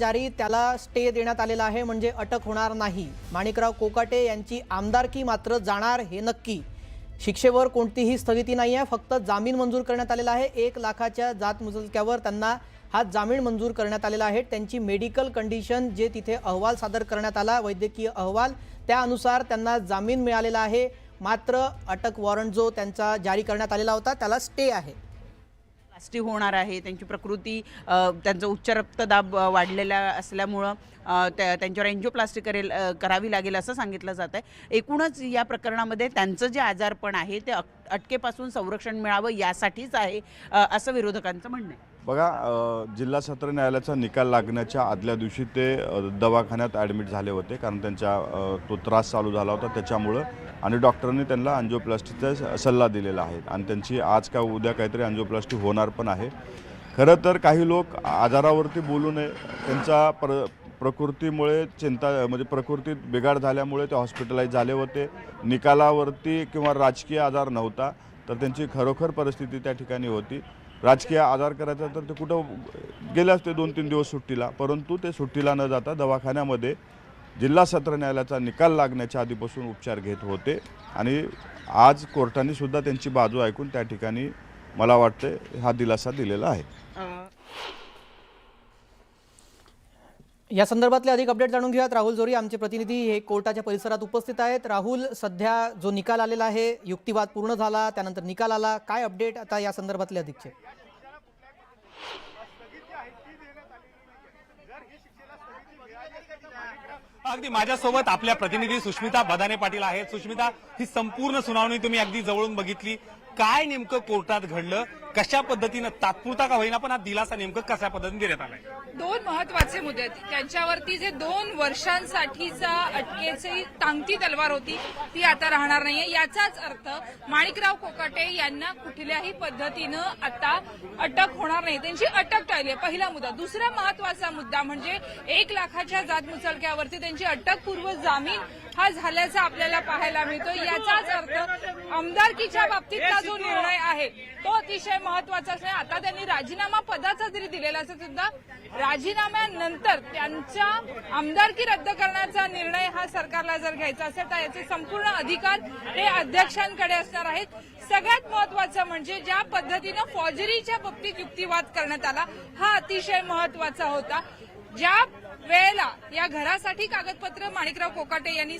जारी त्याला स्टे देण्यात आलेला आहे म्हणजे अटक होणार नाही. माणिकराव कोकाटे यांची आमदारकी मात्र जाणार हे नक्की. शिक्षेवर कोणतीही स्थगिती नाही आहे फक्त जामीन मंजूर करण्यात आलेला आहे. एक लाखाच्या जात मुजलक्यावर त्यांना हा जामीन मंजूर करण्यात आलेला आहे. त्यांची मेडिकल कंडिशन जे तिथे अहवाल सादर करण्यात आला वैद्यकीय अहवाल त्यानुसार त्यांना जामीन मिळालेला आहे. मात्र अटक वॉरंट जो त्यांचा जारी करण्यात आलेला होता त्याला स्टे आहे. प्लास्टिक होणार आहे त्यांची प्रकृती त्यांचं उच्च रक्तदाब वाढलेला असल्यामुळं त्या- त्यांच्यावर एन्जिओप्लास्टी करेल करावी लागेल असं सांगितलं जात आहे. एकूणच या प्रकरणामध्ये त्यांचं जे आजारपण आहे ते अटकेपासून संरक्षण मिळावं यासाठीच आहे असं विरोधकांचं म्हणणं आहे. बघा जिल्हा सत्र न्यायालयाचा निकाल लागण्याच्या आदल्या दिवशी ते दवाखान्यात ॲडमिट झाले होते कारण त्यांच्या तो त्रास चालू झाला होता. त्याच्यामुळं आणि डॉक्टरांनी त्यांना अँजिओप्लास्टीचा सल्ला दिलेला आहे. आणि त्यांची आज का उद्या काहीतरी अँजिओप्लास्टी होणार पण आहे. खरं तर काही लोक आजारावरती बोलू नये. त्यांचा प्र प्रकृतीमुळे चिंता म्हणजे प्रकृतीत बिघाड झाल्यामुळे ते हॉस्पिटलाइज झाले होते. निकालावरती किंवा राजकीय आजार नव्हता तर त्यांची खरोखर परिस्थिती त्या ठिकाणी होती. राजकीय आजार करायचा तर ते कुठं गेले असते दोन तीन दिवस सुट्टीला. परंतु ते सुट्टीला न जाता दवाखान्यामध्ये जिल्हा सत्र न्यायालयाचा निकाल लागण्याच्या आधीपासून उपचार घेत होते. आणि आज कोर्टाने सुद्धा त्यांची बाजू ऐकून त्या ठिकाणी मला वाटते हा दिलासा दिलेला आहे. या संदर्भातले अधिक अपडेट जाणून घेऊयात. राहुल जोरी आमचे प्रतिनिधी हे कोर्टाच्या परिसरात उपस्थित आहेत. राहुल सध्या जो निकाल आलेला आहे युक्तिवाद पूर्ण झाला त्यानंतर निकाल आला. काय अपडेट आता या संदर्भातले अधिकचे? अगदी माझ्यासोबत आपल्या प्रतिनिधी सुष्मिता बदाने पाटील आहेत. सुष्मिता ही संपूर्ण सुनावणी तुम्ही अगदी जवळून बघितली. काय नेमकं कोर्टात घडलं? कशा पद्धतीनं तात्पुरता का होईना पण हा दिलासा नेमकं कशा पद्धतीने देण्यात आलाय? दोन महत्त्वाचे मुद्दे आहेत. त्यांच्यावरती जे दोन वर्षांसाठीचा अटकेची टांगती तलवार होती ती आता राहणार नाहीये. याचाच अर्थ माणिकराव कोकाटे यांना कुठल्याही पद्धतीनं आता अटक होणार नाही. त्यांची अटक टाळली आहे. पहिला मुद्दा. दुसरा महत्त्वाचा मुद्दा म्हणजे एक लाखाच्या जात मुचलक्यावरती त्यांची अटकपूर्व जामीन हा झाल्याचा आपल्याला पाहायला मिळतो याचाच अर्थ आमदारकीच्या बाबतीतला जो निर्णय आहे तो अतिशय महत्त्वाचा असणे आता त्यांनी राजीनामा पदाचा जरी दिलेला असेल सुद्धा राजीनाम्यानंतर त्यांच्या आमदारकी रद्द करण्याचा निर्णय हा सरकारला जर घ्यायचा असेल तर याचे संपूर्ण अधिकार हे अध्यक्षांकडे असणार आहेत. सगळ्यात महत्वाचं म्हणजे ज्या पद्धतीनं फौजरीच्या बाबतीत युक्तिवाद करण्यात आला हा अतिशय महत्त्वाचा होता. ज्या वेळेला या घरासाठी कागदपत्र माणिकराव कोकाटे यांनी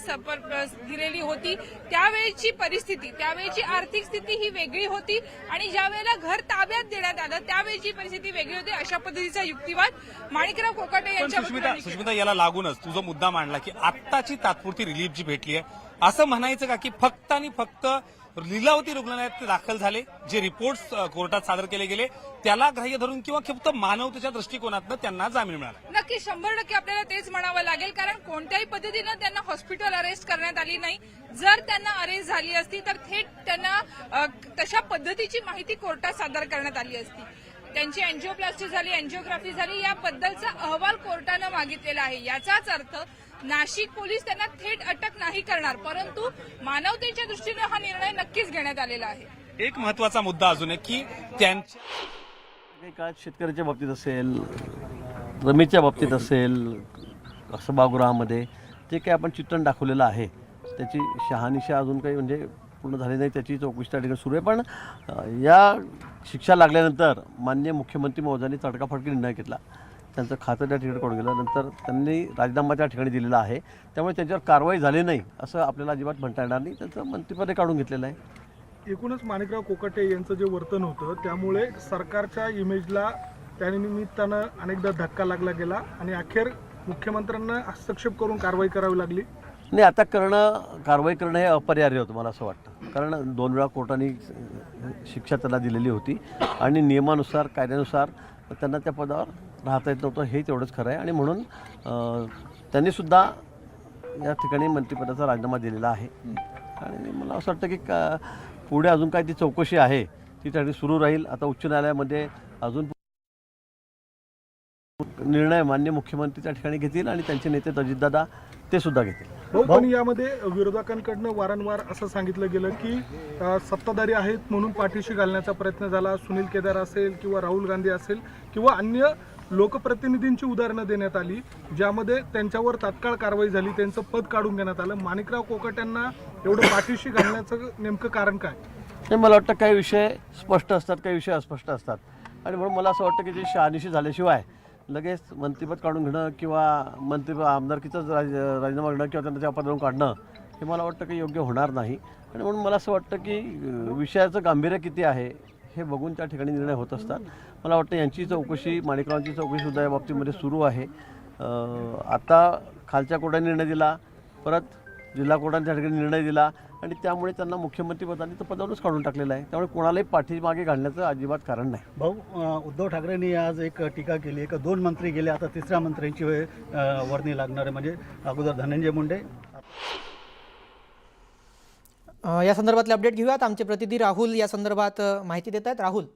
दिलेली होती त्यावेळेची परिस्थिती त्यावेळेची आर्थिक स्थिती ही वेगळी होती आणि ज्या वेळेला घर ताब्यात देण्यात आलं त्यावेळेची परिस्थिती वेगळी होती. अशा पद्धतीचा युक्तिवाद माणिकराव कोकाटे यांच्या सुष्मिता याला लागूनच तुझा मुद्दा मांडला की आत्ताची तात्पुरती रिलीफ जी भेटली आहे असं म्हणायचं का की फक्त आणि फक्त लिलावती रुग्णालयात दाखल झाले जे रिपोर्ट कोर्टात सादर केले गेले त्याला ग्राह्य धरून किंवा फक्त मानवतेच्या दृष्टिकोनातनं त्यांना जामीन मिळाला. नक्की शंभर टक्के आपल्याला तेच म्हणावं लागेल कारण कोणत्याही पद्धतीनं त्यांना हॉस्पिटल अरेस्ट करण्यात आली नाही. जर त्यांना अरेस्ट झाली असती तर थेट त्यांना तशा पद्धतीची माहिती कोर्टात सादर करण्यात आली असती. त्यांची एन्जिओप्लास्टी झाली अँजिओग्राफी झाली याबद्दलचा अहवाल कोर्टानं मागितलेला आहे. याचाच अर्थ नाशिक पोलीस त्यांना थेट अटक नाही करणार परंतु मानवतेच्या दृष्टीनं हा निर्णय नक्कीच घेण्यात आलेला आहे. एक महत्त्वाचा मुद्दा अजून आहे की त्यांच्या काळात शेतकऱ्याच्या बाबतीत असेल रमेशच्या बाबतीत असेल सभागृहामध्ये जे काही आपण चित्रण दाखवलेलं आहे त्याची शहानिशा अजून काही म्हणजे पूर्ण झाली नाही त्याची चौकशी त्या ठिकाणी सुरू आहे. पण या शिक्षा लागल्यानंतर मान्य मुख्यमंत्री महोदयांनी तडकाफडकी निर्णय घेतला. त्यांचं खातं त्या ठिकाणी काढून गेलं? नंतर त्यांनी राजीनामा त्या ठिकाणी दिलेला आहे. त्यामुळे त्याच्यावर कारवाई झाली नाही असं आपल्याला अजिबात म्हणता येणार नाही. त्यांचं मंत्रिपदे काढून घेतलेलं आहे. एकूणच माणिकराव कोकाटे यांचं जे वर्तन होतं त्यामुळे सरकारच्या इमेजला त्या निमित्तानं अनेकदा धक्का लागला गेला आणि अखेर मुख्यमंत्र्यांना हस्तक्षेप करून कारवाई करावी लागली. नाही आता करणं कारवाई करणं हे अपरिहार्य होतं मला असं वाटतं. कारण दोन वेळा कोर्टाने शिक्षा त्यांना दिलेली होती आणि नियमानुसार कायद्यानुसार त्यांना त्या पदावर राहता येत नव्हतं हे तेवढंच खरं आहे. आणि म्हणून त्यांनीसुद्धा या ठिकाणी मंत्रिपदाचा राजीनामा दिलेला आहे. आणि मला असं वाटतं की का पुढे अजून काय ती चौकशी आहे ती त्या ठिकाणी सुरू राहील. आता उच्च न्यायालयामध्ये अजून निर्णय मान्य मुख्यमंत्री त्या ठिकाणी घेतील आणि त्यांचे नेते अजितदादा ते सुद्धा घेतील. पण यामध्ये विरोधकांकडनं वारंवार असं सांगितलं गेलं की सत्ताधारी आहेत म्हणून पाठीशी घालण्याचा प्रयत्न झाला. सुनील केदार असेल किंवा राहुल गांधी असेल किंवा अन्य लोकप्रतिनिधींची उदाहरणं देण्यात आली ज्यामध्ये त्यांच्यावर तात्काळ कारवाई झाली त्यांचं पद काढून घेण्यात आलं. माणिकराव कोकट यांना एवढं पाठीशी घालण्याचं नेमकं कारण काय? नाही मला वाटतं काही विषय स्पष्ट असतात काही विषय अस्पष्ट असतात. आणि म्हणून मला असं वाटतं की जे शहानिशी झाल्याशिवाय लगेच मंत्रिपद काढून घेणं किंवा मंत्री आमदारकीचं राज राजीनामा घेणं किंवा त्यांना त्या पदावरून काढणं हे मला वाटतं की योग्य होणार नाही. आणि म्हणून मला असं वाटतं की विषयाचं गांभीर्य किती आहे हे बघून त्या ठिकाणी निर्णय होत असतात. मला वाटतं यांची चौकशी माणिकरावांची चौकशीसुद्धा या बाबतीमध्ये सुरू आहे. आता खालच्या कोर्टाने निर्णय दिला परत जिल्हा कोर्टाने त्या ठिकाणी निर्णय दिला आणि त्यामुळे त्यांना मुख्यमंत्रीपदाने तर पदावरच काढून टाकलेलं आहे. त्यामुळे कोणालाही पाठीमागे घालण्याचं अजिबात कारण नाही. भाऊ उद्धव ठाकरेंनी आज एक टीका केली एक दोन मंत्री गेले आता तिसऱ्या मंत्र्यांची वर्णी लागणार आहे. म्हणजे अगोदर धनंजय मुंडे. या संदर्भातले अपडेट घेऊयात. आमचे प्रतिनिधी राहुल या संदर्भात माहिती देत आहेत. राहुल.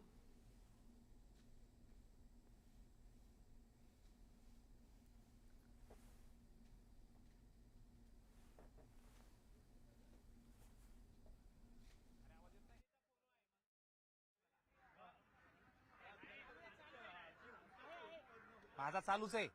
माझा चालूच आहे.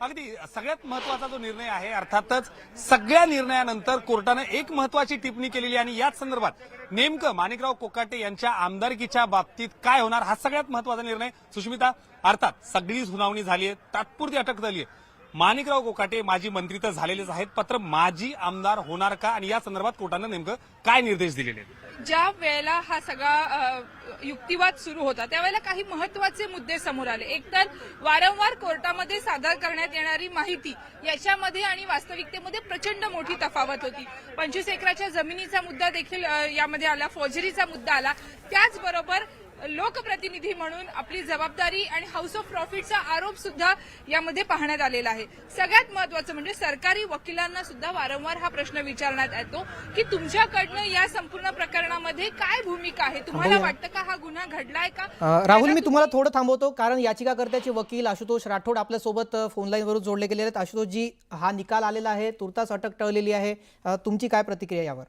अगदी सगळ्यात महत्त्वाचा जो निर्णय आहे अर्थातच सगळ्या निर्णयानंतर कोर्टानं एक महत्वाची टिप्पणी केलेली आणि याच संदर्भात नेमकं माणिकराव कोकाटे यांच्या आमदारकीच्या बाबतीत काय होणार हा सगळ्यात महत्त्वाचा निर्णय. सुष्मिता अर्थात सगळी सुनावणी झाली आहे तात्पुरती अटक झाली आहे माणिकराव कोकाटे माजी मंत्री तर झालेलेच आहेत. पत्र माजी आमदार होणार का? आणि या संदर्भात कोर्टानं नेमकं काय निर्देश दिलेले आहेत? ज्या वेळेला हा सगळा युक्तिवाद सुरू होता त्यावेळेला काही महत्त्वाचे मुद्दे समोर आले. एकतर वारंवार कोर्टामध्ये सादर करण्यात येणारी माहिती याच्यामध्ये आणि वास्तविकतेमध्ये प्रचंड मोठी तफावत होती. पंचवीस एकराच्या जमिनीचा मुद्दा देखील यामध्ये आला फौजरीचा मुद्दा आला. त्याचबरोबर लोकप्रतिनिधी म्हणून आपली जबाबदारी आणि हाऊस ऑफ प्रॉफिटचा आरोप सुद्धा यामध्ये पाहण्यात आलेला आहे. सगळ्यात महत्वाचं म्हणजे सरकारी वकिलांना सुद्धा वारंवार हा प्रश्न विचारण्यात येतो की तुमच्याकडनं या संपूर्ण प्रकरणामध्ये काय भूमिका आहे? तुम्हाला. वाटतं का हा गुन्हा घडलाय का? राहुल मी तुम्हाला थोडं थांबवतो कारण याचिकाकर्त्याचे वकील आशुतोष राठोड आपल्यासोबत फोनलाईनवरून जोडले गेलेले आहेत. आशुतोषजी हा निकाल आलेला आहे तुर्तास अटक टळलेली आहे. तुमची काय प्रतिक्रिया यावर?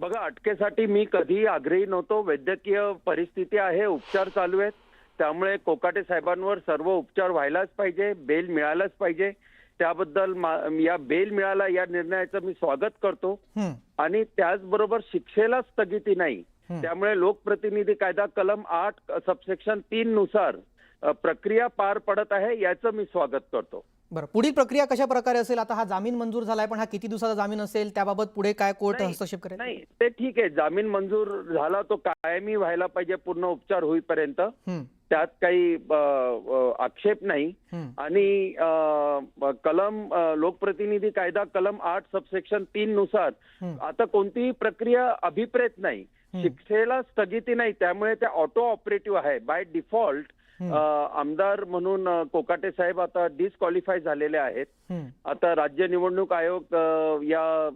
बघा अटकेसाठी मी कधीही आग्रही नव्हतो. वैद्यकीय परिस्थिती आहे उपचार चालू आहेत. त्यामुळे कोकाटे साहेबांवर सर्व उपचार व्हायलाच पाहिजे बेल मिळायलाच पाहिजे. त्याबद्दल या बेल मिळाला या निर्णयाचं मी स्वागत करतो. आणि त्याचबरोबर शिक्षेला स्थगिती नाही. त्यामुळे लोकप्रतिनिधी कायदा कलम आठ सबसेक्शन तीन नुसार प्रक्रिया पार पडत आहे याचं मी स्वागत करतो. बरं पुढील प्रक्रिया कशा प्रकारे असेल? आता हा जामीन मंजूर झालाय पण हा किती दिवसाचा जामीन असेल? त्याबाबत पुढे काय कोर्ट हस्तक्षेप करेल? नाही ते ठीक आहे. जामीन मंजूर झाला तो कायमी व्हायला पाहिजे पूर्ण उपचार होईपर्यंत. त्यात काही आक्षेप नाही. आणि कलम लोकप्रतिनिधी कायदा कलम आठ सबसेक्शन तीन नुसार. आता कोणतीही प्रक्रिया अभिप्रेत नाही. शिक्षेला स्थगिती नाही त्यामुळे त्या ऑटो ऑपरेटिव्ह आहे. बाय डिफॉल्ट आमदार म्हणून कोकाटे साहेब आता डिस्क्वालिफाय झालेले आहेत. हं. आता राज्य निवडणूक आयोग या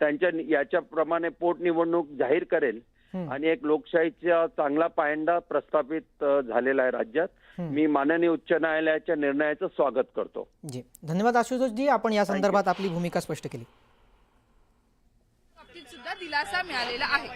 त्यांच्या याच्याप्रमाणे पोटनिवडणूक जाहीर करेल. आणि एक लोकशाहीचा चांगला पायंडा प्रस्थापित झालेला आहे राज्यात. मी माननीय उच्च न्यायालयाच्या निर्णयाचं स्वागत करतो. जी. धन्यवाद आशुतोषजी. आपण या संदर्भात आपली भूमिका स्पष्ट केली. सुद्धा दिलासा मिळालेला आहे.